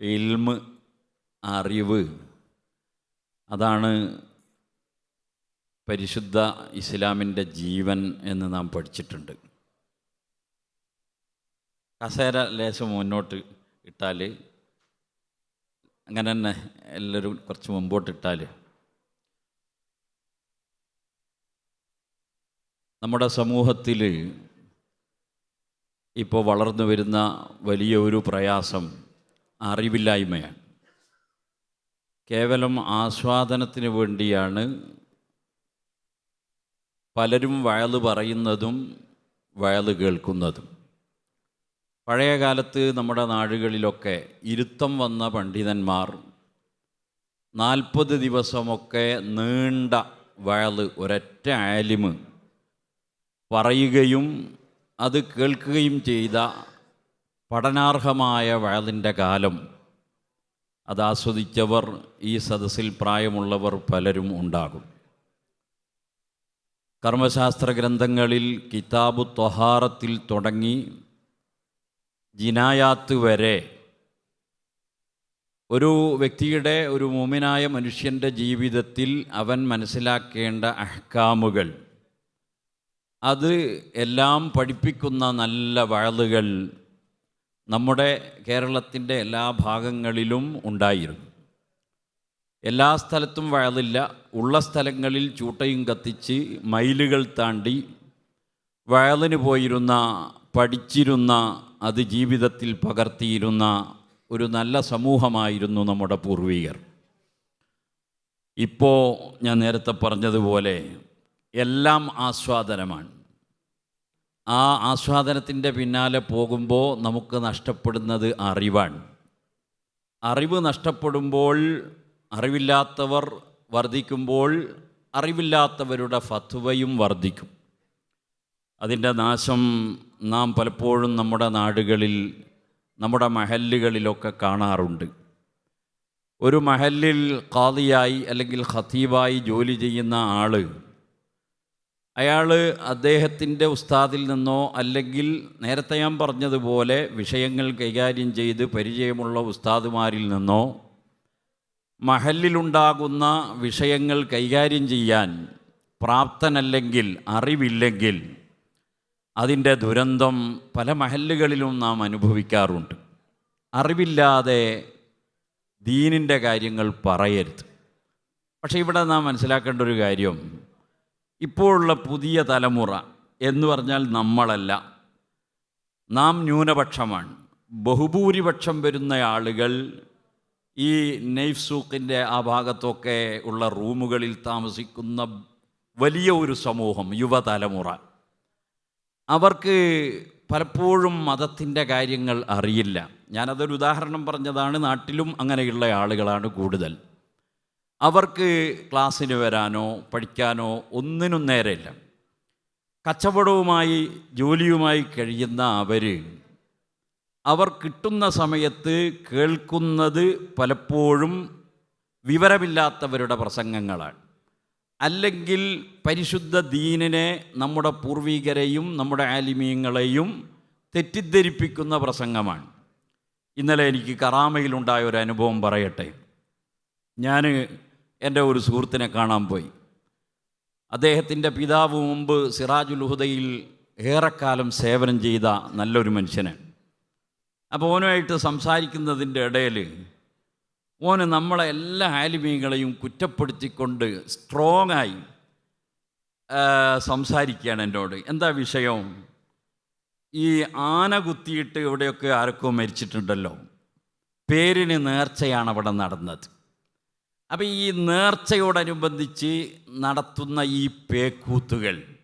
ഇൽമ് അറിവ്. അതാണ് പരിശുദ്ധ ഇസ്ലാമിന്റെ ജീവൻ എന്ന് നാം പഠിച്ചിട്ടുണ്ട്. കസേര ലേശം മുന്നോട്ട് ഇട്ടാൽ അങ്ങനെ തന്നെ എല്ലാവരും കുറച്ച് മുമ്പോട്ട് ഇട്ടാൽ നമ്മുടെ സമൂഹത്തിൽ ഇപ്പോൾ വളർന്നു വരുന്ന വലിയ ഒരു പ്രയാസം അറിവില്ലായ്മയാണ്. കേവലം ആസ്വാദനത്തിന് വേണ്ടിയാണ് പലരും വയൽ പറയുന്നതും വയൽ കേൾക്കുന്നതും. പഴയ കാലത്ത് നമ്മുടെ നാടുകളിലൊക്കെ ഇരുത്തം വന്ന പണ്ഡിതന്മാർ നാൽപ്പത് ദിവസമൊക്കെ നീണ്ട വയൽ ഒരൊറ്റ ആലിമ് പറയുകയും അത് കേൾക്കുകയും ചെയ്ത പഠനാർഹമായ വയലിന്റെ കാലം. അത് ആസ്വദിച്ചവർ ഈ സദസ്സിൽ പ്രായമുള്ളവർ പലരും ഉണ്ടാകും. കർമ്മശാസ്ത്ര ഗ്രന്ഥങ്ങളിൽ കിതാബു ത്വഹാറത്തിൽ തുടങ്ങി ജിനായാത്ത് വരെ ഒരു വ്യക്തിയുടെ ഒരു മുമിനായ മനുഷ്യന്റെ ജീവിതത്തിൽ അവൻ മനസ്സിലാക്കേണ്ട അഹ്കാമുകൾ. അത് എല്ലാം പഠിപ്പിക്കുന്ന നല്ല വഴലുകൾ നമ്മുടെ കേരളത്തിന്റെ എല്ലാ ഭാഗങ്ങളിലും ഉണ്ടായിരുന്നു. എല്ലാ സ്ഥലത്തും വയലില്ല. ഉള്ള സ്ഥലങ്ങളിൽ ചൂട്ടയും കത്തിച്ച് മൈലുകൾ താണ്ടി വയലിന് പോയിരുന്ന പഠിച്ചിരുന്ന അത് ജീവിതത്തിൽ പകർത്തിയിരുന്ന ഒരു നല്ല സമൂഹമായിരുന്നു നമ്മുടെ പൂർവികർ. ഇപ്പോൾ ഞാൻ നേരത്തെ പറഞ്ഞതുപോലെ എല്ലാം ആസ്വാദനമാണ്. ആ ആസ്വാദനത്തിന്റെ പിന്നാലെ പോകുമ്പോൾ നമുക്ക് നഷ്ടപ്പെടുന്നത് അറിവാണ്. അറിവ് നഷ്ടപ്പെടുമ്പോൾ അറിവില്ലാത്തവർ വർദ്ധിക്കുമ്പോൾ അറിവില്ലാത്തവരുടെ ഫത്വയും വർദ്ധിക്കും. അതിന്റെ നാശം നാം പലപ്പോഴും നമ്മുടെ നാടുകളിൽ നമ്മുടെ മഹല്ലുകളിലൊക്കെ കാണാറുണ്ട്. ഒരു മഹല്ലിൽ കാതിയായി അല്ലെങ്കിൽ ഖത്തീബായി ജോലി ചെയ്യുന്ന ആൾ അയാൾ അദ്ദേഹത്തിന്റെ ഉസ്താദിൽ നിന്നോ അല്ലെങ്കിൽ നേരത്തെ ഞാൻ പറഞ്ഞതുപോലെ വിഷയങ്ങൾ കൈകാര്യം ചെയ്ത് പരിചയമുള്ള ഉസ്താദുമാരിൽ നിന്നോ മഹലിലുണ്ടാകുന്ന വിഷയങ്ങൾ കൈകാര്യം ചെയ്യാൻ പ്രാപ്തനല്ലെങ്കിൽ അറിവില്ലെങ്കിൽ അതിന്റെ ദുരന്തം പല മഹല്ലുകളിലും നാം അനുഭവിക്കാറുണ്ട്. അറിവില്ലാതെ ദീനിന്റെ കാര്യങ്ങൾ പറയരുത്. പക്ഷേ ഇവിടെ നാം മനസ്സിലാക്കേണ്ട ഒരു കാര്യം ഇപ്പോഴുള്ള പുതിയ തലമുറ എന്ന് പറഞ്ഞാൽ നമ്മളല്ല. നാം ന്യൂനപക്ഷമാണ്. ബഹുഭൂരിപക്ഷം വരുന്ന ആളുകൾ ഈ നെയ്ഫ് സൂക്കിന്റെ ആ ഭാഗത്തൊക്കെ ഉള്ള റൂമുകളിൽ താമസിക്കുന്ന വലിയ ഒരു സമൂഹം യുവതലമുറ. അവർക്ക് പലപ്പോഴും മതത്തിന്റെ കാര്യങ്ങൾ അറിയില്ല. ഞാനതൊരു ഉദാഹരണം പറഞ്ഞതാണ് നാട്ടിലും അങ്ങനെയുള്ള ആളുകളാണ് കൂടുതൽ. അവർക്ക് ക്ലാസ്സിന് വരാനോ പഠിക്കാനോ ഒന്നിനും നേരമില്ല. കച്ചവടവുമായി ജോലിയുമായി കഴിയുന്ന അവർ അവർ കിട്ടുന്ന സമയത്ത് കേൾക്കുന്നത് പലപ്പോഴും വിവരമില്ലാത്തവരുടെ പ്രസംഗങ്ങളാണ്. അല്ലെങ്കിൽ പരിശുദ്ധ ദീനിനെ നമ്മുടെ പൂർവികരെയും നമ്മുടെ ആലിമീയങ്ങളെയും തെറ്റിദ്ധരിപ്പിക്കുന്ന പ്രസംഗമാണ്. ഇന്നലെ എനിക്ക് കറാമയിലുണ്ടായ ഒരു അനുഭവം പറയട്ടെ. ഞാൻ എന്റെ ഒരു സുഹൃത്തിനെ കാണാൻ പോയി. അദ്ദേഹത്തിന്റെ പിതാവ് മുമ്പ് സിറാജുൽ ഹുദയിൽ ഏറെക്കാലം സേവനം ചെയ്ത നല്ലൊരു മനുഷ്യനാണ്. അപ്പോൾ ഓനുമായിട്ട് സംസാരിക്കുന്നതിന്റെ ഇടയിൽ ഓന് നമ്മളെ എല്ലാ ആലിമീങ്ങളെയും കുറ്റപ്പെടുത്തിക്കൊണ്ട് സ്ട്രോങ് ആയി സംസാരിക്കുകയാണ് എന്നോട്. എന്താ വിഷയം? ഈ ആന കുത്തിയിട്ട് ഇവിടെയൊക്കെ ആരൊക്കെ മരിച്ചിട്ടുണ്ടല്ലോ. പേരിന് നേർച്ചയാണ് അവിടെ നടന്നത്. അപ്പം ഈ നേർച്ചയോടനുബന്ധിച്ച് നടത്തുന്ന ഈ പേക്കൂത്തുകൾ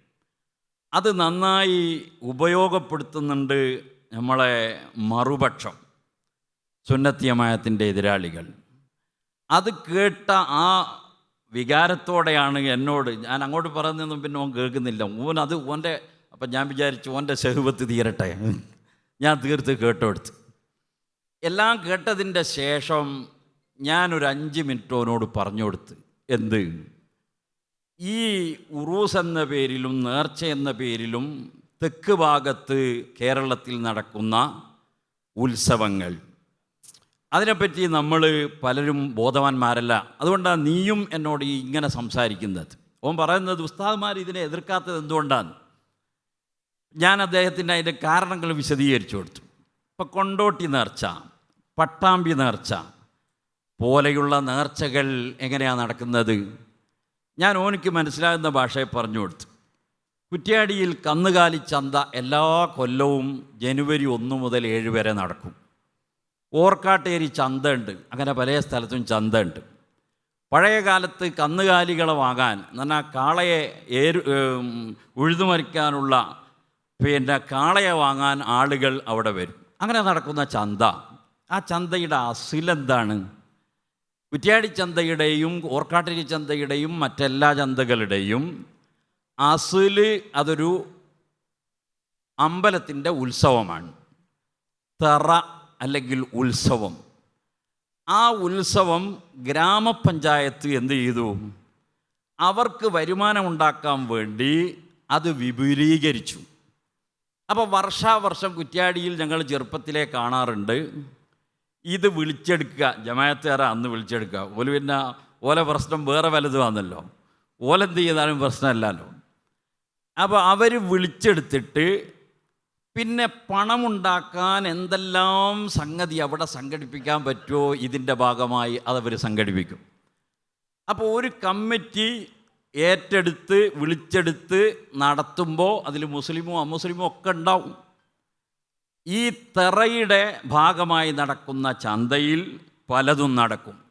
അത് നന്നായി ഉപയോഗപ്പെടുത്തുന്നുണ്ട് നമ്മളെ മറുപക്ഷം സുന്നത്തിയമായത്തിന്റെ എതിരാളികൾ. അത് കേട്ട ആ വികാരത്തോടെയാണ് എന്നോട് ഞാൻ അങ്ങോട്ട് പറഞ്ഞൊന്നും പിന്നെ ഓൻ കേൾക്കുന്നില്ല. ഓൻ അത് ഓന്റെ അപ്പം ഞാൻ വിചാരിച്ചു ഓന്റെ സെഹുവത്ത് തീരട്ടെ. ഞാൻ തീർത്ത് കേട്ടെടുത്ത്. എല്ലാം കേട്ടതിന്റെ ശേഷം ഞാനൊരു അഞ്ച് മിനിറ്റ് ഓനോട് പറഞ്ഞു കൊടുത്ത്. എന്ത്? ഈ ഉറൂസ് എന്ന പേരിലും നേർച്ച എന്ന പേരിലും തെക്ക് ഭാഗത്ത് കേരളത്തിൽ നടക്കുന്ന ഉത്സവങ്ങൾ. അതിനെപ്പറ്റി നമ്മൾ പലരും ബോധവാന്മാരല്ല. അതുകൊണ്ടാണ് നീയും എന്നോട് ഇങ്ങനെ സംസാരിക്കുന്നത്. ഓൻ പറയുന്നത് ഉസ്താദ്മാർ ഇതിനെ എതിർക്കാത്തത് എന്തുകൊണ്ടാണ്? ഞാൻ അദ്ദേഹത്തിന്റെ അതിന്റെ കാരണങ്ങൾ വിശദീകരിച്ചു കൊടുത്തു. ഇപ്പം കൊണ്ടോട്ടി നേർച്ച പട്ടാമ്പി നേർച്ച പോലെയുള്ള നേർച്ചകൾ എങ്ങനെയാണ് നടക്കുന്നത്? ഞാൻ ഓനിക്ക് മനസ്സിലാകുന്ന ഭാഷയെ പറഞ്ഞു കൊടുത്തു. കുറ്റ്യാടിയിൽ കന്നുകാലി ചന്ത എല്ലാ കൊല്ലവും ജനുവരി ഒന്ന് മുതൽ ഏഴ് വരെ നടക്കും. ഓർക്കാട്ടേരി ചന്ത ഉണ്ട് അങ്ങനെ പല സ്ഥലത്തും ചന്ത ഉണ്ട് പഴയ കാലത്ത് കന്നുകാലികളെ വാങ്ങാൻ എന്ന് പറഞ്ഞാൽ കാളയെ ഏരു ഉഴുതുമറിക്കാനുള്ള പിന്നെ കാളയെ വാങ്ങാൻ ആളുകൾ അവിടെ വരും. അങ്ങനെ നടക്കുന്ന ചന്ത. ആ ചന്തയുടെ അസിലെന്താണ് കുറ്റ്യാടി ചന്തയുടെയും ഓർക്കാട്ടിരി ചന്തയുടെയും മറ്റെല്ലാ ചന്തകളുടെയും അസിൽ അതൊരു അമ്പലത്തിന്റെ ഉത്സവമാണ്. തറ അല്ലെങ്കിൽ ഉത്സവം. ആ ഉത്സവം ഗ്രാമപഞ്ചായത്ത് എന്ത് ചെയ്തു? അവർക്ക് വരുമാനമുണ്ടാക്കാൻ വേണ്ടി അത് വിപുലീകരിച്ചു. അപ്പോൾ വർഷാവർഷം കുറ്റ്യാടിയിൽ ഞങ്ങൾ ചെറുപ്പത്തിലേ കാണാറുണ്ട്. ഇത് വിളിച്ചെടുക്കുക. ജമായത്തുകാര അന്ന് വിളിച്ചെടുക്കുക. ഓൽ പിന്നെ ഓല പ്രശ്നം വേറെ വലുതുമാണല്ലോ ഓലെന്ത് ചെയ്താലും പ്രശ്നമല്ലല്ലോ. അപ്പോൾ അവർ വിളിച്ചെടുത്തിട്ട് പിന്നെ പണമുണ്ടാക്കാൻ എന്തെല്ലാം സംഗതി അവിടെ സംഘടിപ്പിക്കാൻ പറ്റുമോ ഇതിന്റെ ഭാഗമായി അതവർ സംഘടിപ്പിക്കും. അപ്പോൾ ഒരു കമ്മിറ്റി ഏറ്റെടുത്ത് വിളിച്ചെടുത്ത് നടത്തുമ്പോൾ അതിൽ മുസ്ലിമോ അമുസ്ലിമോ ഒക്കെ ഉണ്ടാവും. ഈ തെറയുടെ ഭാഗമായി നടക്കുന്ന ചന്തയിൽ പലതും നടക്കും.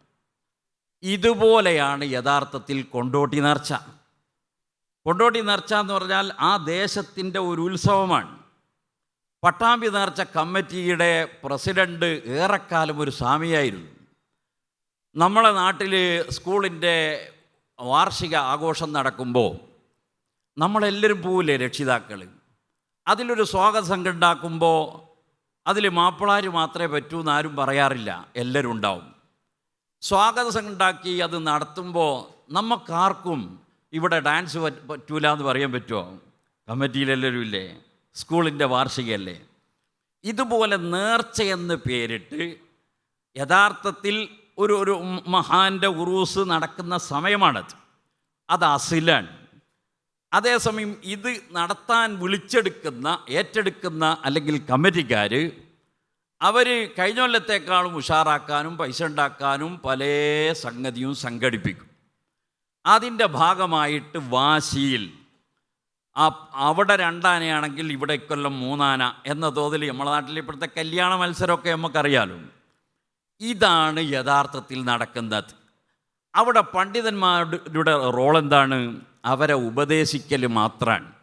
ഇതുപോലെയാണ് യഥാർത്ഥത്തിൽ കൊണ്ടോട്ടി നേർച്ച. കൊണ്ടോട്ടി നേർച്ച എന്ന് പറഞ്ഞാൽ ആ ദേശത്തിന്റെ ഒരു ഉത്സവമാണ്. പട്ടാമ്പി നേർച്ച കമ്മിറ്റിയുടെ പ്രസിഡന്റ് ഏറെക്കാലം ഒരു സ്വാമിയായിരുന്നു. നമ്മളെ നാട്ടിൽ സ്കൂളിന്റെ വാർഷിക ആഘോഷം നടക്കുമ്പോൾ നമ്മളെല്ലാവരും പോവില്ലേ രക്ഷിതാക്കൾ അതിലൊരു സ്വാഗത സംഘം ഉണ്ടാക്കുമ്പോൾ അതിൽ മാപ്പിളാർ മാത്രമേ പറ്റൂ എന്ന് ആരും പറയാറില്ല. എല്ലാവരും ഉണ്ടാവും. സ്വാഗത സംഘം ഉണ്ടാക്കി അത് നടത്തുമ്പോൾ നമുക്കാർക്കും ഇവിടെ ഡാൻസ് പറ്റ- പറ്റൂല എന്ന് പറയാൻ പറ്റുമോ കമ്മിറ്റിയിലെല്ലാവരും ഇല്ലേ? സ്കൂളിന്റെ വാർഷികയല്ലേ ഇതുപോലെ നേർച്ച എന്ന് പേരിട്ട് യഥാർത്ഥത്തിൽ ഒരു ഒരു മഹാന്റെ ഉറൂസ് നടക്കുന്ന സമയമാണത്. അത് അസിലാണ്. അതേസമയം ഇത് നടത്താൻ വിളിച്ചെടുക്കുന്ന ഏറ്റെടുക്കുന്ന അല്ലെങ്കിൽ കമ്മിറ്റിക്കാർ അവർ കഴിഞ്ഞ കൊല്ലത്തേക്കാളും ഉഷാറാക്കാനും പൈസ ഉണ്ടാക്കാനും പല സംഗതിയും സംഘടിപ്പിക്കും. അതിന്റെ ഭാഗമായിട്ട് വാശിയിൽ ആ അവിടെ രണ്ടാനയാണെങ്കിൽ ഇവിടെ ഇക്കൊല്ലം മൂന്നാന എന്ന തോതിൽ നമ്മളെ നാട്ടിൽ ഇപ്പോഴത്തെ കല്യാണ മത്സരമൊക്കെ നമുക്കറിയാലോ. ഇതാണ് യഥാർത്ഥത്തിൽ നടക്കുന്നത്. അവിടെ പണ്ഡിതന്മാരുടെ റോൾ എന്താണ്? അവരെ ഉപദേശിക്കൽ മാത്രമാണ്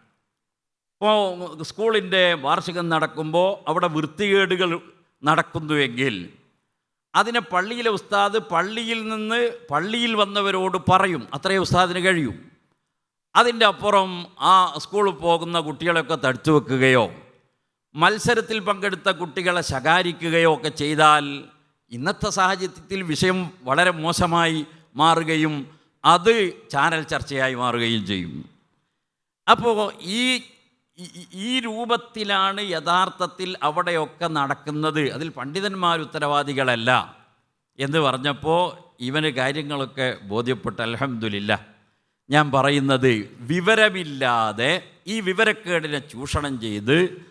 ഇപ്പോൾ സ്കൂളിന്റെ വാർഷികം നടക്കുമ്പോൾ അവിടെ വൃത്തികേടുകൾ നടക്കുന്നുവെങ്കിൽ അതിനെ പള്ളിയിലെ ഉസ്താദ് പള്ളിയിൽ നിന്ന് പള്ളിയിൽ വന്നവരോട് പറയും. അത്രേ ഉസ്താദിന് കഴിയും. അതിന്റെ അപ്പുറം ആ സ്കൂളിൽ പോകുന്ന കുട്ടികളെയൊക്കെ തടുത്തു വെക്കുകയോ മത്സരത്തിൽ പങ്കെടുത്ത കുട്ടികളെ ശകാരിക്കുകയോ ഒക്കെ ചെയ്താൽ ഇന്നത്തെ സാഹചര്യത്തിൽ വിഷയം വളരെ മോശമായി മാറുകയും അത് ചാനൽ ചർച്ചയായി മാറുകയും ചെയ്യും. അപ്പോൾ ഈ ഈ- രൂപത്തിലാണ് യഥാർത്ഥത്തിൽ അവിടെയൊക്കെ നടക്കുന്നത്. അതിൽ പണ്ഡിതന്മാർ ഉത്തരവാദികളല്ല എന്ന് പറഞ്ഞപ്പോൾ ഇവന് കാര്യങ്ങളൊക്കെ ബോധ്യപ്പെട്ട അലഹമില്ല ഞാൻ പറയുന്നത് വിവരമില്ലാതെ ഈ വിവരക്കേടിനെ ചൂഷണം ചെയ്ത്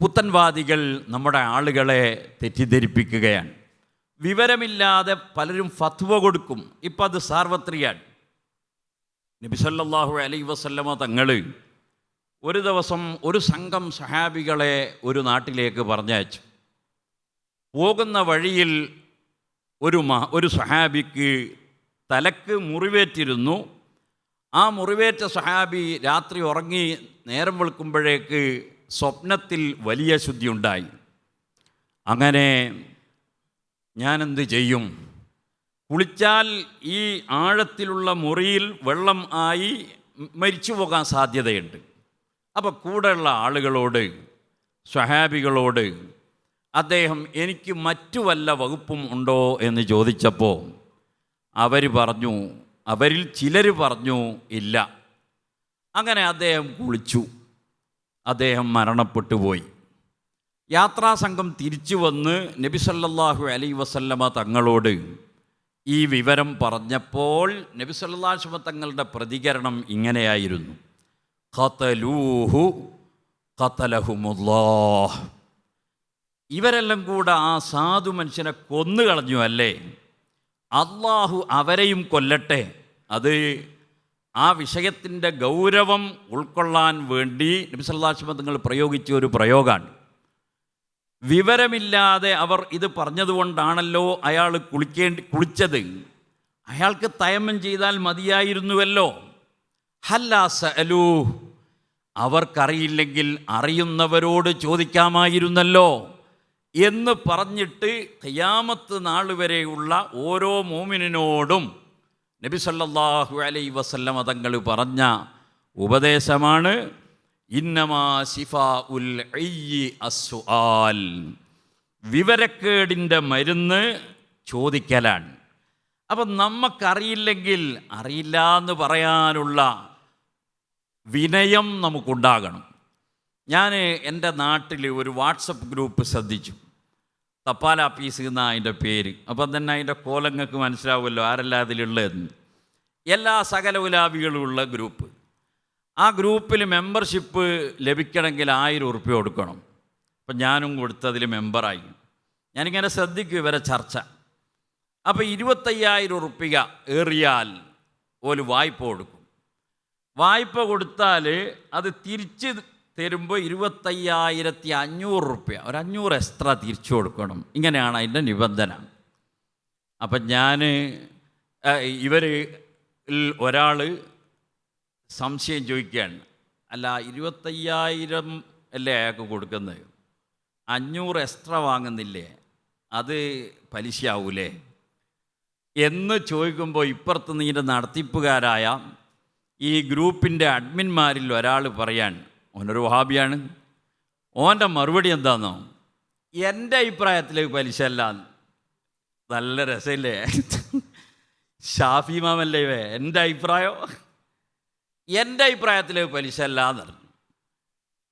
പുത്തൻവാദികൾ നമ്മുടെ ആളുകളെ തെറ്റിദ്ധരിപ്പിക്കുകയാണ്. വിവരമില്ലാതെ പലരും ഫത്വ കൊടുക്കും. ഇപ്പം അത് സാർവത്രിയാണ് നബിസല്ലാഹു അലൈ വസല്ലമ തങ്ങൾ ഒരു ദിവസം ഒരു സംഘം സഹാബികളെ ഒരു നാട്ടിലേക്ക് പറഞ്ഞയച്ചു. പോകുന്ന വഴിയിൽ ഒരു മ ഒരു സഹാബിക്ക് തലക്ക് മുറിവേറ്റിരുന്നു. ആ മുറിവേറ്റ സഹാബി രാത്രി ഉറങ്ങി നേരം വെളുക്കുമ്പോഴേക്ക് സ്വപ്നത്തിൽ വലിയ ശുദ്ധി ഉണ്ടായി അങ്ങനെ ഞാനെന്ത് ചെയ്യും? കുളിച്ചാൽ ഈ ആഴത്തിലുള്ള മുറിയിൽ വെള്ളം ആയി മരിച്ചു പോകാൻ സാധ്യതയുണ്ട്. അപ്പോൾ കൂടെയുള്ള ആളുകളോട് സ്വഹാബികളോട് അദ്ദേഹം എനിക്ക് മറ്റു വല്ല വകുപ്പും ഉണ്ടോ എന്ന് ചോദിച്ചപ്പോൾ അവർ പറഞ്ഞു അവരിൽ ചിലർ പറഞ്ഞു ഇല്ല. അങ്ങനെ അദ്ദേഹം കുളിച്ചു. അദ്ദേഹം മരണപ്പെട്ടു പോയി. യാത്രാസംഘം തിരിച്ചു വന്ന് നബിസല്ലാഹു അലൈ വസല്ലമ തങ്ങളോട് ഈ വിവരം പറഞ്ഞപ്പോൾ നബി വസല്ലമ തങ്ങളുടെ പ്രതികരണം ഇങ്ങനെയായിരുന്നു. ഖതലൂഹു ഖതലഹുമുല്ലാഹ്. ഇവരെല്ലാം കൂടെ ആ സാധു മനുഷ്യനെ കൊന്നു കളഞ്ഞു അല്ലേ? അള്ളാഹു അവരെയും കൊല്ലട്ടെ. അത് ആ വിഷയത്തിന്റെ ഗൗരവം ഉൾക്കൊള്ളാൻ വേണ്ടി നബി സല്ലല്ലാഹു അലൈഹി വസല്ലം തങ്ങൾ പ്രയോഗിച്ച ഒരു പ്രയോഗമാണ്. വിവരമില്ലാതെ അവർ ഇത് പറഞ്ഞതുകൊണ്ടാണല്ലോ അയാൾ കുളിക്കേണ്ടി കുളിച്ചത്. അയാൾക്ക് തയമം ചെയ്താൽ മതിയായിരുന്നുവല്ലോ. ഹല്ലാ സഅലൂ. അവർക്കറിയില്ലെങ്കിൽ അറിയുന്നവരോട് ചോദിക്കാമായിരുന്നല്ലോ. എന്ന് പറഞ്ഞിട്ട് ഖിയാമത്ത് നാൾ വരെയുള്ള ഓരോ മോമിനോടും നബി സല്ലല്ലാഹു അലൈ വസല്ലമ തങ്ങൾ പറഞ്ഞ ഉപദേശമാണ് ഇന്നമാ അസ്വാൽ വിവരക്കേടിന്റെ മരുന്ന് ചോദിക്കലാണ്. അപ്പം നമുക്കറിയില്ലെങ്കിൽ അറിയില്ല എന്ന് പറയാനുള്ള വിനയം നമുക്കുണ്ടാകണം. ഞാൻ എന്റെ നാട്ടിൽ ഒരു വാട്സപ്പ് ഗ്രൂപ്പ് ശ്രദ്ധിച്ചു. തപ്പാൽ ആഫീസ് എന്ന അതിന്റെ പേര്. അപ്പം തന്നെ അതിന്റെ കോലങ്ങൾക്ക് മനസ്സിലാവുമല്ലോ ആരെല്ലാം അതിലുള്ളതെന്ന്. എല്ലാ സകല ഉലാവികളുമുള്ള ഗ്രൂപ്പ്. ആ ഗ്രൂപ്പിൽ മെമ്പർഷിപ്പ് ലഭിക്കണമെങ്കിൽ ആയിരം ഉറുപ്പ്യ കൊടുക്കണം. അപ്പം ഞാനും കൊടുത്തതിൽ മെമ്പറായി. ഞാനിങ്ങനെ ശ്രദ്ധിക്കും ഇവരെ ചർച്ച. അപ്പോൾ ഇരുപത്തയ്യായിരം ഉറുപ്പിക ഏറിയാൽ ഒരു വായ്പ കൊടുക്കും. വായ്പ കൊടുത്താൽ അത് തിരിച്ച് തരുമ്പോൾ ഇരുപത്തയ്യായിരത്തി അഞ്ഞൂറ് റുപ്യ ഒരു അഞ്ഞൂറ് എക്സ്ട്രാ തിരിച്ചു കൊടുക്കണം. ഇങ്ങനെയാണ് അതിന്റെ നിബന്ധന. അപ്പം ഞാൻ ഇവർ ഒരാൾ സംശയം ചോദിക്കുകയാണ്. അല്ല ഇരുപത്തയ്യായിരം അല്ലേ അയാൾക്ക് കൊടുക്കുന്നത്? അഞ്ഞൂറ് എക്സ്ട്രാ വാങ്ങുന്നില്ലേ? അത് പലിശയാവൂലേ? എന്ന് ചോദിക്കുമ്പോൾ ഇപ്പുറത്ത് നീന്റെ നടത്തിപ്പുകാരായ ഈ ഗ്രൂപ്പിന്റെ അഡ്മിന്മാരിൽ ഒരാൾ പറയാൻ ഓനൊരു വഹാബിയാണ്. ഓന്റെ മറുപടി എന്താണെന്നോ എന്റെ അഭിപ്രായത്തിൽ പലിശ അല്ല നല്ല രസമില്ലേ? ഷാഫി മാമല്ലേ ഇവേ എന്റെ അഭിപ്രായം? എന്റെ അഭിപ്രായത്തിൽ പലിശ അല്ല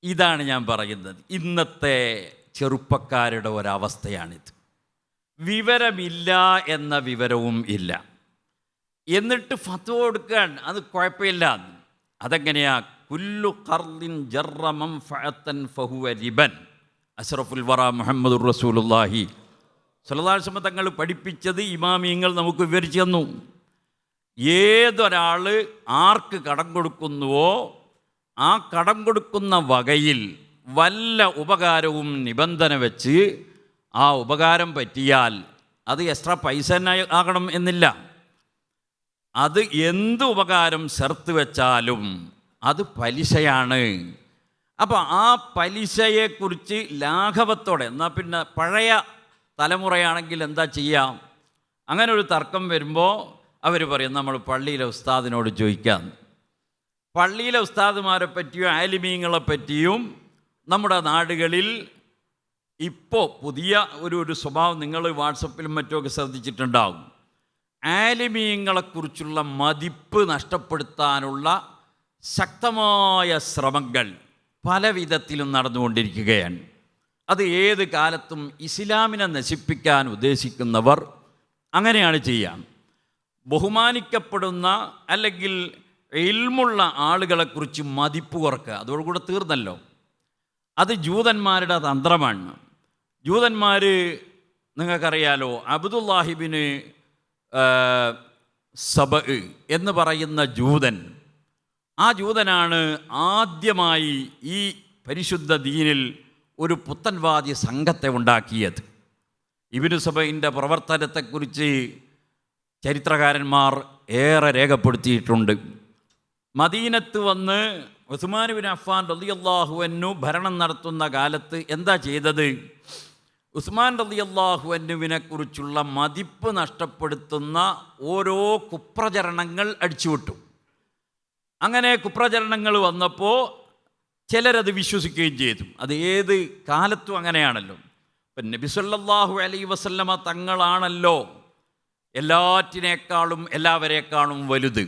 ഇതാണ് ഞാൻ പറയുന്നത്. ഇന്നത്തെ ചെറുപ്പക്കാരുടെ ഒരവസ്ഥയാണിത്. വിവരമില്ല എന്ന വിവരവും ഇല്ല. എന്നിട്ട് ഫത്വ കൊടുക്കാൻ അത് കുഴപ്പമില്ല. അതെങ്ങനെയാ? കുല്ലു കർലിൻ ജറമം ഫഅത്തൻ ഫഹുവ ലിബൻ അഷറഫുൽ വറ മുഹമ്മദ് റസൂലുല്ലാഹി സുലതാശ്രമ തങ്ങൾ പഠിപ്പിച്ചത് ഇമാമിയങ്ങൾ നമുക്ക് വിവരിച്ചു തന്നു. ഏതൊരാൾ ആർക്ക് കടം കൊടുക്കുന്നുവോ ആ കടം കൊടുക്കുന്ന വകയിൽ വല്ല ഉപകാരവും നിബന്ധന വെച്ച് ആ ഉപകാരം പറ്റിയാൽ അത് എക്സ്ട്രാ പൈസ തന്നെ ആകണം എന്നില്ല. അത് എന്ത് ഉപകാരം ചേർത്ത് വെച്ചാലും അത് പലിശയാണ്. അപ്പോൾ ആ പലിശയെക്കുറിച്ച് ലാഘവത്തോടെ എന്നാൽ പിന്നെ പഴയ തലമുറയാണെങ്കിൽ എന്താ ചെയ്യാം? അങ്ങനെ ഒരു തർക്കം വരുമ്പോൾ അവർ പറയും നമ്മൾ പള്ളിയിലെ ഉസ്താദിനോട് ചോദിക്കാം. പള്ളിയിലെ ഉസ്താദുമാരെ പറ്റിയും ആലിമീങ്ങളെ പറ്റിയും നമ്മുടെ നാടുകളിൽ ഇപ്പോൾ പുതിയ ഒരു ഒരു സ്വഭാവം നിങ്ങൾ വാട്സപ്പിലും മറ്റുമൊക്കെ ശ്രദ്ധിച്ചിട്ടുണ്ടാവും. ആലിമീങ്ങളെക്കുറിച്ചുള്ള മതിപ്പ് നഷ്ടപ്പെടുത്താനുള്ള ശക്തമായ ശ്രമങ്ങൾ പല വിധത്തിലും നടന്നുകൊണ്ടിരിക്കുകയാണ്. അത് ഏത് കാലത്തും ഇസ്ലാമിനെ നശിപ്പിക്കാൻ ഉദ്ദേശിക്കുന്നവർ അങ്ങനെയാണ് ചെയ്യാം ബഹുമാനിക്കപ്പെടുന്ന അല്ലെങ്കിൽ ഇൽമുള്ള ആളുകളെക്കുറിച്ച് മതിപ്പ് കുറക്കുക. അതോടുകൂടെ തീർന്നല്ലോ. അത് ജൂതന്മാരുടെ തന്ത്രമാണ്. ജൂതന്മാർ നിങ്ങൾക്കറിയാലോ അബ്ദുല്ലാഹിബിന് സബ എന്ന് പറയുന്ന ജൂതൻ. ആ ജൂതനാണ് ആദ്യമായി ഈ പരിശുദ്ധ ദീനിൽ ഒരു പുത്തൻവാദി സംഘത്തെ ഉണ്ടാക്കിയത്. ഇബിനു സബയിന്റെ പ്രവർത്തനത്തെക്കുറിച്ച് ചരിത്രകാരന്മാർ ഏറെ രേഖപ്പെടുത്തിയിട്ടുണ്ട്. മദീനത്ത് വന്ന് ഉസ്മാൻ ബിൻ അഫ്ഫാൻ റലിയല്ലാഹുവന്നു ഭരണം നടത്തുന്ന കാലത്ത് എന്താ ചെയ്തത്? ഉസ്മാൻ റളിയല്ലാഹുവിനുവിനെ കുറിച്ചുള്ള മതിപ്പ് നഷ്ടപ്പെടുത്തുന്ന ഓരോ കുപ്രചരണങ്ങൾ അടിച്ചുവിട്ടു. അങ്ങനെ കുപ്രചരണങ്ങൾ വന്നപ്പോൾ ചിലരത് വിശ്വസിക്കുകയും ചെയ്തു. അത് ഏത് കാലത്തും അങ്ങനെയാണല്ലോ. ഇപ്പം നബിസല്ലാഹു അലൈ വസല്ലമ തങ്ങളാണല്ലോ എല്ലാറ്റിനേക്കാളും എല്ലാവരേക്കാളും വലുത്.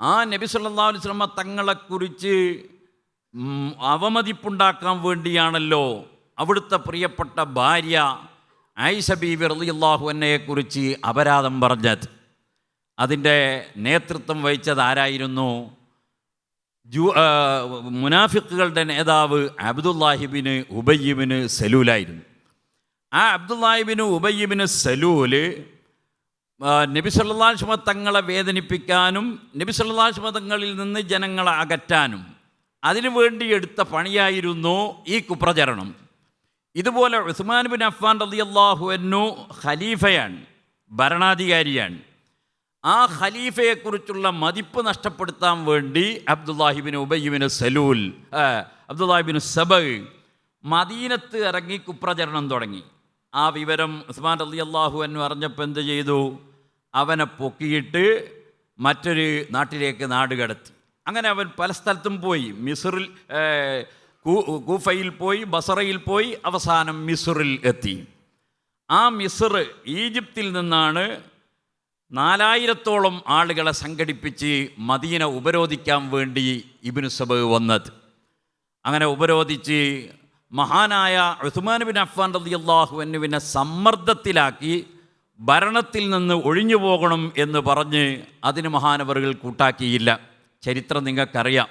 ആ നബി സല്ലാ അലൈഹി വസല്ലമ തങ്ങളെക്കുറിച്ച് അവമതിപ്പുണ്ടാക്കാൻ വേണ്ടിയാണല്ലോ അവിടുത്തെ പ്രിയപ്പെട്ട ഭാര്യ ആയിഷ ബീവി റളിയല്ലാഹു അപരാധം പറഞ്ഞത്. അതിന്റെ നേതൃത്വം വഹിച്ചത് ആരായിരുന്നു? ജൂ മുനാഫിക്കുകളുടെ നേതാവ് അബ്ദുല്ലാഹിബിന് ഉബയ്യബിന് സലൂലായിരുന്നു. ആ അബ്ദുല്ലാഹിബിന് ഉബയ്യബിന് സലൂൽ നബി സല്ലാസ്മ തങ്ങളെ വേദനിപ്പിക്കാനും നബി സല്ലാസ്മ തങ്ങളിൽ നിന്ന് ജനങ്ങളെ അകറ്റാനും അതിനു വേണ്ടി എടുത്ത പണിയായിരുന്നു ഈ കുപ്രചരണം. ഇതുപോലെ ഉസ്മാൻ ബിൻ അഫ്ഫാൻ റളിയല്ലാഹു അൻഹു ഖലീഫയാണ് ഭരണാധികാരിയാണ്. ആ ഖലീഫയെക്കുറിച്ചുള്ള മതിപ്പ് നഷ്ടപ്പെടുത്താൻ വേണ്ടി അബ്ദുല്ലാഹിബിൻ ഉബയ്യബിന് സലൂൽ അബ്ദുല്ലാഹിബിൻ സബ് മദീനത്ത് ഇറങ്ങി കുപ്രചരണം തുടങ്ങി. ആ വിവരം ഉസ്മാൻ അലി അള്ളാഹു എന്ന് അറിഞ്ഞപ്പോൾ എന്ത് ചെയ്തു? അവനെ പൊക്കിയിട്ട് മറ്റൊരു നാട്ടിലേക്ക് നാട് കടത്തി. അങ്ങനെ അവൻ പല സ്ഥലത്തും പോയി. മിസറിൽ കൂഫയിൽ പോയി ബസറയിൽ പോയി അവസാനം മിസറിൽ എത്തി. ആ മിസർ ഈജിപ്തിൽ നിന്നാണ് നാലായിരത്തോളം ആളുകളെ സംഘടിപ്പിച്ച് മദീന ഉപരോധിക്കാൻ വേണ്ടി ഇബിനു സബ് വന്നത്. അങ്ങനെ ഉപരോധിച്ച് മഹാനായ ഉസ്മാൻ ബിൻ അഫ്ഫാൻ റളിയല്ലാഹു എന്നുവിനെ സമ്മർദ്ദത്തിലാക്കി ഭരണത്തിൽ നിന്ന് ഒഴിഞ്ഞു പോകണം എന്ന് പറഞ്ഞ് അതിന് മഹാനവറുകൾ കൂട്ടാക്കിയില്ല. ചരിത്രം നിങ്ങൾക്കറിയാം.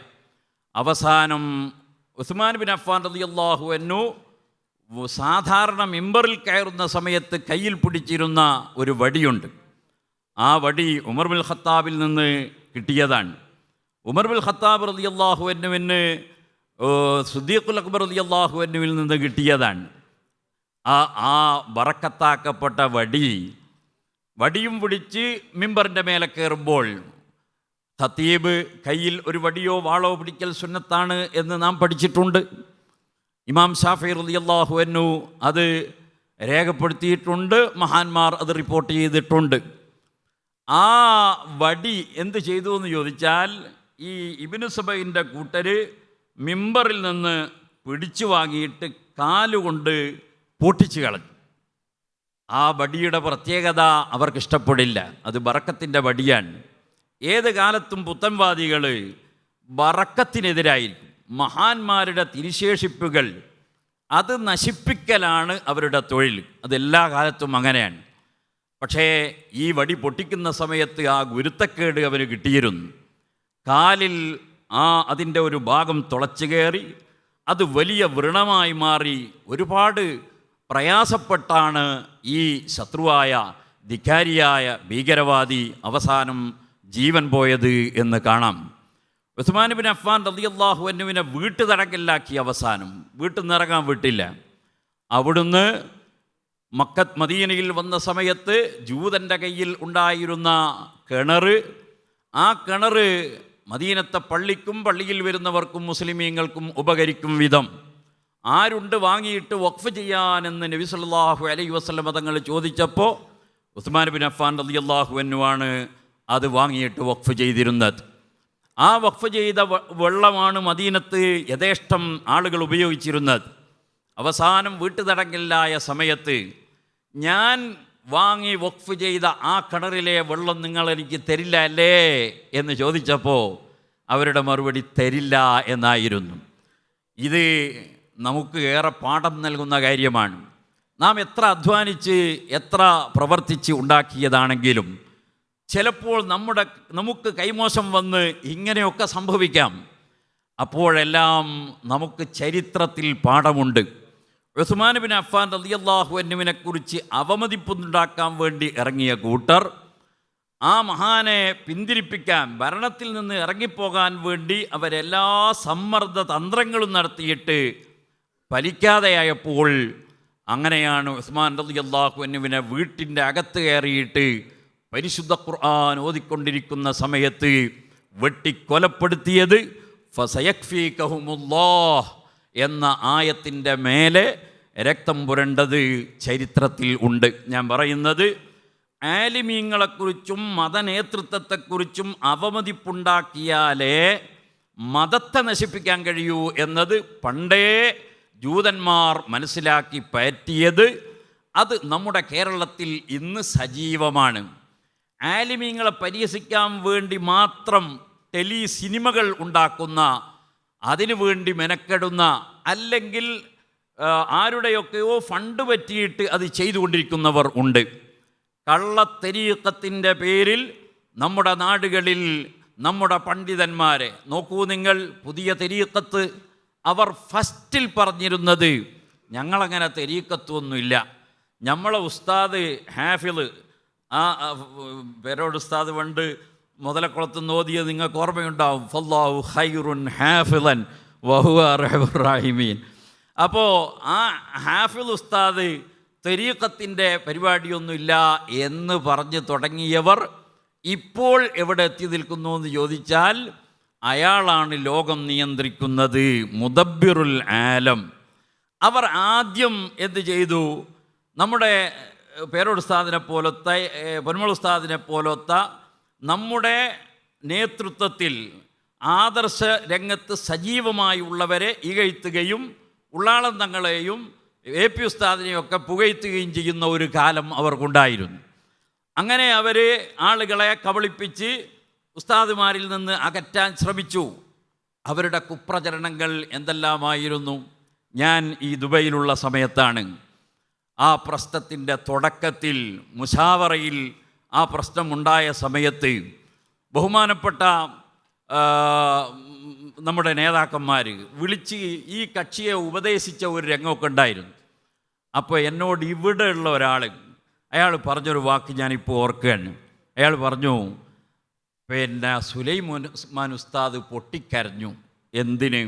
അവസാനം ഉസ്മാൻ ബിൻ അഫ്ഫാൻ റളിയല്ലാഹു അൻഹു സാധാരണ മിമ്പറിൽ കയറുന്ന സമയത്ത് കയ്യിൽ പിടിച്ചിരുന്ന ഒരു വടിയുണ്ട്. ആ വടി ഉമർ ബിൽ ഖത്താബിൽ നിന്ന് കിട്ടിയതാണ്. ഉമർ ബിൽ ഖത്താബ് റബി അള്ളാഹു എന്നുവിന് സുദ്ദീഖുൽ അക്ബർ അലി അള്ളാഹു എന്നുവിൽ നിന്ന് കിട്ടിയതാണ്. ആ ആ വറക്കത്താക്കപ്പെട്ട വടി വടിയും പിടിച്ച് മിമ്പറിന്റെ മേലെ കയറുമ്പോൾ ഖത്തീബ് കയ്യിൽ ഒരു വടിയോ വാളോ പിടിക്കൽ സുന്നത്താണ് എന്ന് നാം പഠിച്ചിട്ടുണ്ട്. ഇമാം ഷാഫി റളിയല്ലാഹു അൻഹു അത് രേഖപ്പെടുത്തിയിട്ടുണ്ട് മഹാന്മാർ അത് റിപ്പോർട്ട് ചെയ്തിട്ടുണ്ട്. ആ വടി എന്ത് ചെയ്തു എന്ന് ചോദിച്ചാൽ ഈ ഇബിനു കൂട്ടര് മിമ്പറിൽ നിന്ന് പിടിച്ചു വാങ്ങിയിട്ട് കാലുകൊണ്ട് പൊട്ടിച്ചു കളഞ്ഞു. ആ വടിയുടെ പ്രത്യേകത അവർക്ക് ഇഷ്ടപ്പെടില്ല അത് ബറക്കത്തിന്റെ വടിയാണ്. ഏത് കാലത്തും പുത്തൻവാദികൾ ബറക്കത്തിനെതിരായിരിക്കും മഹാന്മാരുടെ തിരിശേഷിപ്പുകൾ അത് നശിപ്പിക്കലാണ് അവരുടെ തൊഴിൽ. അതെല്ലാ കാലത്തും അങ്ങനെയാണ്. പക്ഷേ ഈ വടി പൊട്ടിക്കുന്ന സമയത്ത് ആ ഗുരുത്തക്കേട് അവന് കിട്ടിയിരുന്നു. കാലിൽ ആ അതിന്റെ ഒരു ഭാഗം തുളച്ചു കയറി അത് വലിയ വ്രണമായി മാറി ഒരുപാട് പ്രയാസപ്പെട്ടാണ് ഈ ശത്രുവായ ധിക്കാരിയായ ഭീകരവാദി അവസാനം ജീവൻ പോയത് എന്ന് കാണാം. ഉസ്മാൻ ബിൻ അഫ്ഫാൻ റളിയല്ലാഹു വീട്ടു വീട്ടുതടങ്കലിലാക്കി അവസാനം. വീട്ടിൽ നിന്ന് ഇറങ്ങാൻ വിട്ടില്ല. അവിടുന്ന് മക്കത്ത് മദീനയിൽ വന്ന സമയത്ത് ജൂതന്റെ കയ്യിൽ ഉണ്ടായിരുന്ന കിണർ ആ കിണർ മദീനത്തെ പള്ളിക്കും പള്ളിയിൽ വരുന്നവർക്കും മുസ്ലിമീങ്ങൾക്കും ഉപകരിക്കും വിധം. ആരുണ്ട് വാങ്ങിയിട്ട് വഖഫ് ചെയ്യാനെന്ന് നബി സല്ലല്ലാഹു അലൈഹി വസ്ലം തങ്ങൾ ചോദിച്ചപ്പോൾ ഉസ്മാൻ ബിൻ അഫ്ഫാൻ റളിയല്ലാഹു അൻഹുവാണ് അത് വാങ്ങിയിട്ട് വഖഫ് ചെയ്തിരുന്നത്. ആ വഖഫ് ചെയ്ത വെള്ളമാണ് മദീനത്ത് യഥേഷ്ടം ആളുകൾ ഉപയോഗിച്ചിരുന്നത്. അവസാനം വീട്ടുതടങ്കലിലായ സമയത്ത് ഞാൻ വാങ്ങി വഖഫ് ചെയ്ത ആ കിണറിലെ വെള്ളം നിങ്ങൾ എനിക്ക് തരില്ല അല്ലേ എന്ന് ചോദിച്ചപ്പോൾ അവരുടെ മറുപടി തരില്ല എന്നായിരുന്നു. ഇത് നമുക്ക് ഏറെ പാഠം നൽകുന്ന കാര്യമാണ്. നാം എത്ര അധ്വാനിച്ച് എത്ര പ്രവർത്തിച്ച് ഉണ്ടാക്കിയതാണെങ്കിലും ചിലപ്പോൾ നമ്മുടെ നമുക്ക് കൈമോശം വന്ന് ഇങ്ങനെയൊക്കെ സംഭവിക്കാം. അപ്പോഴെല്ലാം നമുക്ക് ചരിത്രത്തിൽ പാഠമുണ്ട്. ഉസ്മാൻ ബിൻ അഫ്ഫാൻ റളിയല്ലാഹു അൻഹുവിനെ കുറിച്ച് അവമതിപ്പുണ്ടാക്കാൻ വേണ്ടി ഇറങ്ങിയ കൂട്ടർ ആ മഹാനെ പിന്തിരിപ്പിക്കാൻ ഭരണത്തിൽ നിന്ന് ഇറങ്ങിപ്പോകാൻ വേണ്ടി അവരെല്ലാ സമ്മർദ്ദ തന്ത്രങ്ങളും നടത്തിയിട്ട് ഫലിക്കാതെയായപ്പോൾ അങ്ങനെയാണ് ഉസ്മാൻ റളിയല്ലാഹു അൻഹുവിനെ വീട്ടിന്റെ അകത്ത് കയറിയിട്ട് പരിശുദ്ധ ഖുർആൻ ഓതിക്കൊണ്ടിരിക്കുന്ന സമയത്ത് വെട്ടിക്കൊലപ്പെടുത്തിയത് ഫസയക്ഫീകഹുമുല്ലാഹ്. എന്ന ആയത്തിന്റെ മേലെ രക്തം പുരണ്ടത് ചരിത്രത്തിൽ ഉണ്ട്. ഞാൻ പറയുന്നത് ആലിമീങ്ങളെക്കുറിച്ചും മതനേതൃത്വത്തെക്കുറിച്ചും അവമതിപ്പുണ്ടാക്കിയാലേ മതത്തെ നശിപ്പിക്കാൻ കഴിയൂ എന്നത് പണ്ടേ ജൂതന്മാർ മനസ്സിലാക്കി പറ്റിയത് അത് നമ്മുടെ കേരളത്തിൽ ഇന്ന് സജീവമാണ്. ആലിമീങ്ങളെ പരിഹസിക്കാൻ വേണ്ടി മാത്രം ടെലി സിനിമകൾ ഉണ്ടാക്കുന്ന അതിനു വേണ്ടി മെനക്കെടുന്ന അല്ലെങ്കിൽ ആരുടെയൊക്കെയോ ഫണ്ട് പറ്റിയിട്ട് അത് ചെയ്തുകൊണ്ടിരിക്കുന്നവർ ഉണ്ട്. കള്ളത്തെരീക്കത്തിന്റെ പേരിൽ നമ്മുടെ നാടുകളിൽ നമ്മുടെ പണ്ഡിതന്മാരെ നോക്കൂ നിങ്ങൾ പുതിയ തെരീക്കത്ത് അവർ ഫസ്റ്റിൽ പറഞ്ഞിരുന്നത് ഞങ്ങളങ്ങനെ തെരീക്കത്തൊന്നുമില്ല. നമ്മളെ ഉസ്താദ് ഹാഫിൽ ആ, പേരോട് ഉസ്താദ് പണ്ട് മുതലക്കുളത്ത് നോദിയത് നിങ്ങൾക്ക് ഓർമ്മയുണ്ടാവും. ഫല്ലാഹു ഹൈറുൻ ഹാഫിലൻ വഹുവ റഹീമീൻ. അപ്പോൾ ആ ഹാഫിൽ ഉസ്താദ് തെരീക്കത്തിന്റെ പരിപാടിയൊന്നുമില്ല എന്ന് പറഞ്ഞ് തുടങ്ങിയവർ ഇപ്പോൾ എവിടെ എത്തി നിൽക്കുന്നു എന്ന് ചോദിച്ചാൽ അയാളാണ് ലോകം നിയന്ത്രിക്കുന്നത്. മുദബിറുൽ ആലം. അവർ ആദ്യം എന്ത് ചെയ്തു? നമ്മുടെ പേരോട് ഉസ്താദിനെ പോലത്തെ പൊന്മൾ ഉസ്താദിനെ പോലത്തെ നമ്മുടെ നേതൃത്വത്തിൽ ആദർശ രംഗത്ത് സജീവമായി ഉള്ളവരെ ഇകഴ്ത്തുകയും ഉള്ളാളം തങ്ങളെയും എ പി ഉസ്താദിനെയും ഒക്കെ പുകഴ്ത്തുകയും ചെയ്യുന്ന ഒരു കാലം അവർക്കുണ്ടായിരുന്നു. അങ്ങനെ അവർ ആളുകളെ കബളിപ്പിച്ച് ഉസ്താദുമാരിൽ നിന്ന് അകറ്റാൻ ശ്രമിച്ചു. അവരുടെ കുപ്രചരണങ്ങൾ എന്തെല്ലാമായിരുന്നു? ഞാൻ ഈ ദുബൈയിലുള്ള സമയത്താണ്. ആ പ്രശ്നത്തിന്റെ തുടക്കത്തിൽ മുഷാവറയിൽ ആ പ്രശ്നമുണ്ടായ സമയത്ത് ബഹുമാനപ്പെട്ട നമ്മുടെ നേതാക്കന്മാർ വിളിച്ച് ഈ കക്ഷിയെ ഉപദേശിച്ച ഒരു രംഗമൊക്കെ ഉണ്ടായിരുന്നു. അപ്പോൾ എന്നോട് ഇവിടെ ഉള്ള ഒരാൾ അയാൾ പറഞ്ഞൊരു വാക്ക് ഞാനിപ്പോൾ ഓർക്കുകയാണ്. അയാൾ പറഞ്ഞു പിന്നെ സുലൈമാൻ ഉസ്താദ് പൊട്ടിക്കരഞ്ഞു. എന്തിന്?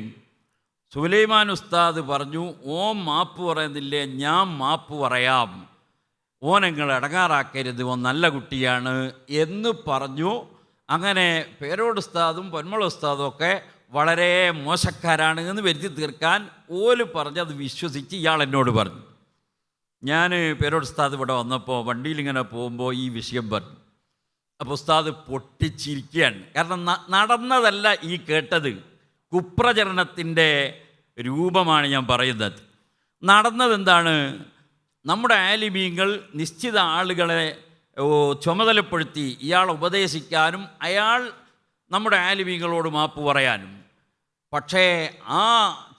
സുലൈമാൻ ഉസ്താദ് പറഞ്ഞു ഓ മാപ്പ് പറയുന്നില്ലേ ഞാൻ മാപ്പ് പറയാം. ഓൻ അടങ്ങാറാക്കരുത് ഓൻ നല്ല കുട്ടിയാണ് എന്ന് പറഞ്ഞു. അങ്ങനെ പേരോട് ഉസ്താദും പൊന്മള ഉസ്താദും ഒക്കെ വളരെ മോശക്കാരാണ് എന്ന് വരുത്തി തീർക്കാൻ ഓൽ പറഞ്ഞ് അത് വിശ്വസിച്ച് ഇയാൾ എന്നോട് പറഞ്ഞു. ഞാൻ പേരോട് ഉസ്താദ് ഇവിടെ വന്നപ്പോൾ വണ്ടിയിൽ ഇങ്ങനെ പോകുമ്പോൾ ഈ വിഷയം പറഞ്ഞു. അപ്പോൾ ഉസ്താദ് പൊട്ടിച്ചിരിക്കുകയാണ്. കാരണം നടന്നതല്ല ഈ കേട്ടത്. കുപ്രചരണത്തിന്റെ രൂപമാണ് ഞാൻ പറയുന്നത്. നടന്നത് എന്താണ് നമ്മുടെ ആലിമീങ്ങൾ നിശ്ചിത ആളുകളെ ചുമതലപ്പെടുത്തി ഇയാളെ ഉപദേശിക്കാനും അയാൾ നമ്മുടെ ആലിമീങ്ങളോട് മാപ്പ് പറയാനും. പക്ഷേ ആ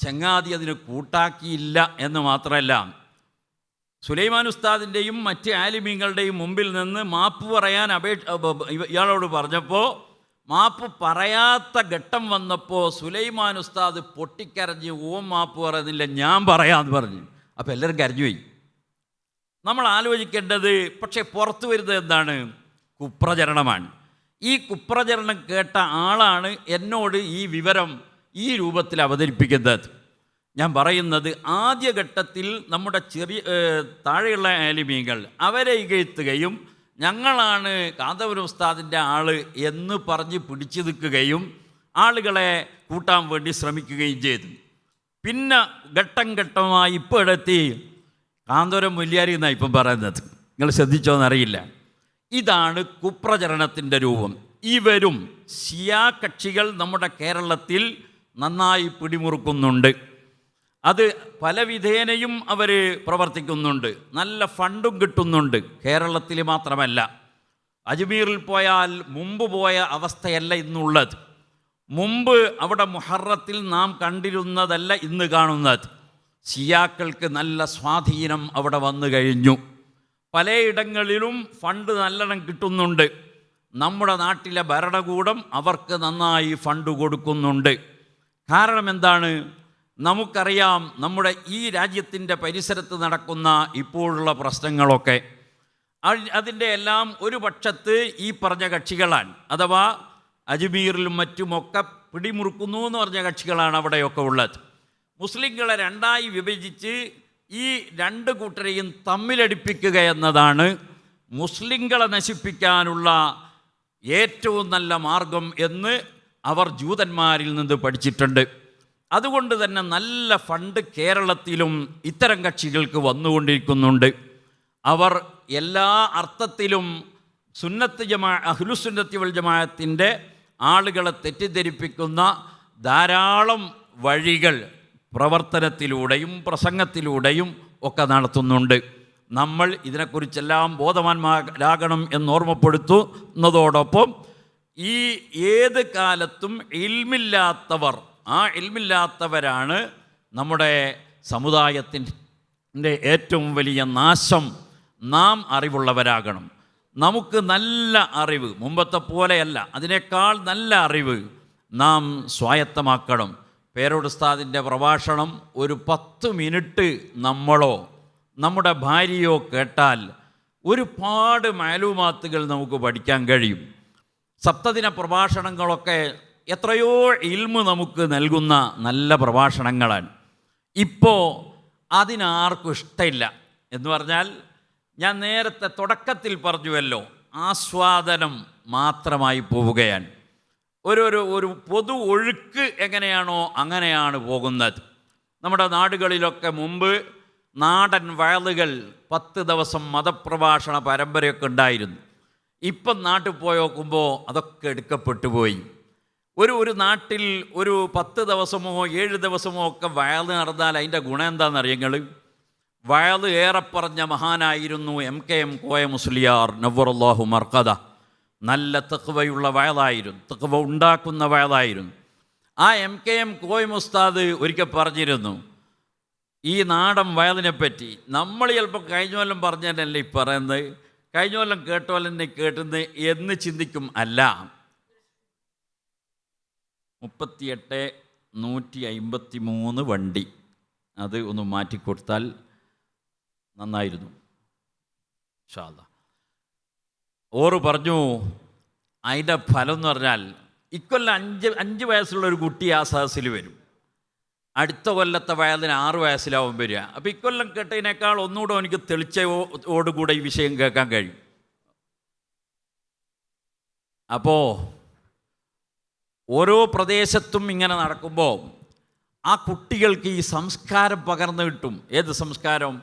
ചങ്ങാതി അതിന് കൂട്ടാക്കിയില്ല എന്ന് മാത്രമല്ല സുലൈമാൻ ഉസ്താദിന്റെയും മറ്റ് ആലിമീങ്ങളുടെയും മുമ്പിൽ നിന്ന് മാപ്പ് പറയാൻ അപേക്ഷ ഇയാളോട് പറഞ്ഞപ്പോൾ മാപ്പ് പറയാത്ത ഘട്ടം വന്നപ്പോൾ സുലൈമാൻ ഉസ്താദ് പൊട്ടിക്കരഞ്ഞ് ഓം മാപ്പ് പറയുന്നില്ല ഞാൻ പറയാമെന്ന് പറഞ്ഞു. അപ്പോൾ എല്ലാവരും കരഞ്ഞുപോയി. നമ്മൾ ആലോചിക്കേണ്ടത് പക്ഷേ പുറത്തു വരുന്നത് എന്താണ്? കുപ്രചരണമാണ്. ഈ കുപ്രചരണം കേട്ട ആളാണ് എന്നോട് ഈ വിവരം ഈ രൂപത്തിൽ അവതരിപ്പിക്കുന്നത്. ഞാൻ പറയുന്നത് ആദ്യഘട്ടത്തിൽ നമ്മുടെ ചെറിയ താഴെയുള്ള ആലിമീങ്ങൾ അവരെ ഇകഴ്ത്തുകയും ഞങ്ങളാണ് കാന്തപുരം ഉസ്താദിന്റെ ആൾ എന്ന് പറഞ്ഞ് പിടിച്ചു നിൽക്കുകയും ആളുകളെ കൂട്ടാൻ വേണ്ടി ശ്രമിക്കുകയും ചെയ്തു. പിന്നെ ഘട്ടം ഘട്ടമായി ഇപ്പോൾ ഇടത്തി കാന്തോരം മുല്യാരി എന്നാണ് ഇപ്പം പറയുന്നത്. നിങ്ങൾ ശ്രദ്ധിച്ചോന്നറിയില്ല. ഇതാണ് കുപ്രചരണത്തിന്റെ രൂപം. ഇവരും ഷിയാ കക്ഷികൾ നമ്മുടെ കേരളത്തിൽ നന്നായി പിടിമുറുക്കുന്നുണ്ട്. അത് പല വിധേനയും അവർ പ്രവർത്തിക്കുന്നുണ്ട്. നല്ല ഫണ്ടും കിട്ടുന്നുണ്ട്. കേരളത്തിൽ മാത്രമല്ല. അജ്മീറിൽ പോയാൽ മുമ്പ് പോയ അവസ്ഥയല്ല ഇന്നുള്ളത്. മുമ്പ് അവിടെ മുഹറത്തിൽ നാം കണ്ടിരുന്നതല്ല ഇന്ന് കാണുന്നത്. ഷിയാക്കൾക്ക് നല്ല സ്വാധീനം അവിടെ വന്നു കഴിഞ്ഞു. പലയിടങ്ങളിലും ഫണ്ട് നല്ലോണം കിട്ടുന്നുണ്ട്. നമ്മുടെ നാട്ടിലെ ഭരണകൂടം അവർക്ക് നന്നായി ഫണ്ട് കൊടുക്കുന്നുണ്ട്. കാരണം എന്താണ്? നമുക്കറിയാം നമ്മുടെ ഈ രാജ്യത്തിന്റെ പരിസരത്ത് നടക്കുന്ന ഇപ്പോഴുള്ള പ്രശ്നങ്ങളൊക്കെ. അതിന്റെ എല്ലാം ഒരു പക്ഷത്ത് ഈ പറഞ്ഞ കക്ഷികളാണ്. അഥവാ അജ്മീറിലും മറ്റുമൊക്കെ പിടിമുറുക്കുന്നു എന്ന് പറഞ്ഞ കക്ഷികളാണ് അവിടെയൊക്കെ ഉള്ളത്. മുസ്ലിങ്ങളെ രണ്ടായി വിഭജിച്ച് ഈ രണ്ട് കൂട്ടരെയും തമ്മിലടിപ്പിക്കുക എന്നതാണ് മുസ്ലിങ്ങളെ നശിപ്പിക്കാനുള്ള ഏറ്റവും നല്ല മാർഗം എന്ന് അവർ ജൂതന്മാരിൽ നിന്ന് പഠിച്ചിട്ടുണ്ട്. അതുകൊണ്ട് തന്നെ നല്ല ഫണ്ട് കേരളത്തിലും ഇത്തരം കക്ഷികൾക്ക് വന്നുകൊണ്ടിരിക്കുന്നുണ്ട്. അവർ എല്ലാ അർത്ഥത്തിലും സുന്നത്ത് ജമാ അഹ്ലുസുന്നത്തി വൽ ജമാഅത്തിന്റെ ആളുകളെ തെറ്റിദ്ധരിപ്പിക്കുന്ന ധാരാളം വഴികൾ പ്രവർത്തനത്തിലൂടെയും പ്രസംഗത്തിലൂടെയും ഒക്കെ നടത്തുന്നുണ്ട്. നമ്മൾ ഇതിനെക്കുറിച്ചെല്ലാം ബോധവാന്മാരാകണം എന്നോർമ്മപ്പെടുത്തുന്നതോടൊപ്പം ഈ ഏത് കാലത്തും ഇൽമില്ലാത്തവർ ആ ഇൽമില്ലാത്തവരാണ് നമ്മുടെ സമുദായത്തിന്റെ ഏറ്റവും വലിയ നാശം. നാം അറിവുള്ളവരാകണം. നമുക്ക് നല്ല അറിവ് മുമ്പത്തെ പോലെയല്ല അതിനേക്കാൾ നല്ല അറിവ് നാം സ്വായത്തമാക്കണം. പേരോടുസ്താദിന്റെ പ്രഭാഷണം ഒരു പത്ത് മിനിറ്റ് നമ്മളോ നമ്മുടെ ഭാര്യയോ കേട്ടാൽ ഒരുപാട് മാലൂമാത്തുകൾ നമുക്ക് പഠിക്കാൻ കഴിയും. സപ്തദിന പ്രഭാഷണങ്ങളൊക്കെ എത്രയോ ഇൽമ് നമുക്ക് നൽകുന്ന നല്ല പ്രഭാഷണങ്ങളാണ്. ഇപ്പോൾ അതിനാർക്കും ഇഷ്ടമില്ല. എന്ന് പറഞ്ഞാൽ ഞാൻ നേരത്തെ തുടക്കത്തിൽ പറഞ്ഞുവല്ലോ ആസ്വാദനം മാത്രമായി പോവുകയാണ്. ഒരു ഒരു ഒരു പൊതു ഒഴുക്ക് എങ്ങനെയാണോ അങ്ങനെയാണ് പോകുന്നത്. നമ്മുടെ നാടുകളിലൊക്കെ മുമ്പ് നാടൻ വയലുകൾ പത്ത് ദിവസം മതപ്രഭാഷണ പരമ്പരയൊക്കെ ഉണ്ടായിരുന്നു. ഇപ്പം നാട്ടിൽ പോയി നോക്കുമ്പോൾ അതൊക്കെ എടുക്കപ്പെട്ടു പോയി. ഒരു ഒരു നാട്ടിൽ ഒരു പത്ത് ദിവസമോ ഏഴ് ദിവസമോ ഒക്കെ വയൽ നടന്നാൽ അതിന്റെ ഗുണം എന്താണെന്നറിയങ്ങൾ വയൽ ഏറെ പറഞ്ഞ മഹാനായിരുന്നു M K M Koya Musliyar നവറുല്ലാഹു മർക്കദ. നല്ല തെക്കുവയുള്ള വയലായിരുന്നു. തെക്കുവ ഉണ്ടാക്കുന്ന വയലായിരുന്നു. ആ എം കെ എം കോയ് മുസ്താദ് ഒരിക്കൽ പറഞ്ഞിരുന്നു ഈ നാടൻ വയലിനെ പറ്റി നമ്മൾ ചിലപ്പോൾ കഴിഞ്ഞ കൊല്ലം പറഞ്ഞതല്ലേ ഈ പറയുന്നത്? കഴിഞ്ഞ കൊല്ലം കേട്ടോലെന്നെ കേട്ടുന്നത് എന്ന് ചിന്തിക്കും അല്ല. മുപ്പത്തിയെട്ട് നൂറ്റി അമ്പത്തി മൂന്ന് വണ്ടി. അത് ഒന്ന് മാറ്റിക്കൊടുത്താൽ നന്നായിരുന്നു. ഷാദ ഓറ് പറഞ്ഞു അതിന്റെ ഫലം എന്ന് പറഞ്ഞാൽ ഇക്കൊല്ലം അഞ്ച് അഞ്ച് വയസ്സുള്ള ഒരു കുട്ടി ആ സദസ്സിൽ വരും. അടുത്ത കൊല്ലത്തെ വയതിന് ആറ് വയസ്സിലാവും വരിക. അപ്പോൾ ഇക്കൊല്ലം കേട്ടതിനേക്കാൾ ഒന്നുകൂടെ എനിക്ക് തെളിച്ചോടുകൂടെ ഈ വിഷയം കേൾക്കാൻ കഴിയും. അപ്പോൾ ഓരോ പ്രദേശത്തും ഇങ്ങനെ നടക്കുമ്പോൾ ആ കുട്ടികൾക്ക് ഈ സംസ്കാരം പകർന്നു കിട്ടും. ഏത് സംസ്കാരം?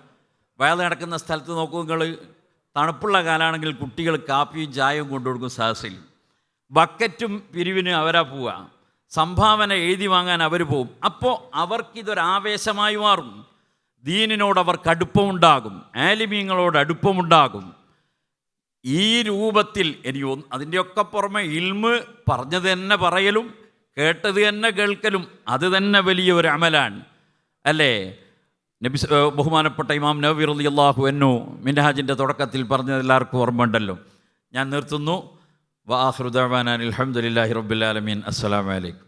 വയൽ നടക്കുന്ന സ്ഥലത്ത് നോക്കൂ നിങ്ങൾ. തണുപ്പുള്ള കാലമാണെങ്കിൽ കുട്ടികൾ കാപ്പിയും ചായയും കൊണ്ടുകൊടുക്കും സാഹസിൽ ബക്കറ്റും പിരിവിന് അവരാ പോവുക. സംഭാവന എഴുതി വാങ്ങാൻ അവർ പോവും. അപ്പോൾ അവർക്കിതൊരാവേശമായി മാറും. ദീനിനോട് അവർക്ക് അടുപ്പമുണ്ടാകും ആലിമീങ്ങളോട് അടുപ്പമുണ്ടാകും. ഈ രൂപത്തിൽ എനിക്ക് അതിന്റെയൊക്കെ പുറമെ ഇൽമ് പറഞ്ഞത് തന്നെ പറയലും കേട്ടത് തന്നെ കേൾക്കലും അത് തന്നെ വലിയ ഒരു അമലാണ്. അല്ലേ? നബി ബഹുമാനപ്പെട്ട ഇമാം നബി റലി അള്ളാഹു എന്നു മിൻഹാജിന്റെ തുടക്കത്തിൽ പറഞ്ഞത് എല്ലാവർക്കും ഓർമ്മയുണ്ടല്ലോ. ഞാൻ നിർത്തുന്നു. വാഹൃദാൻ അലഹമുല്ലാഹി റബ്ബുലാലമീൻ അസ്സലാമലൈക്കും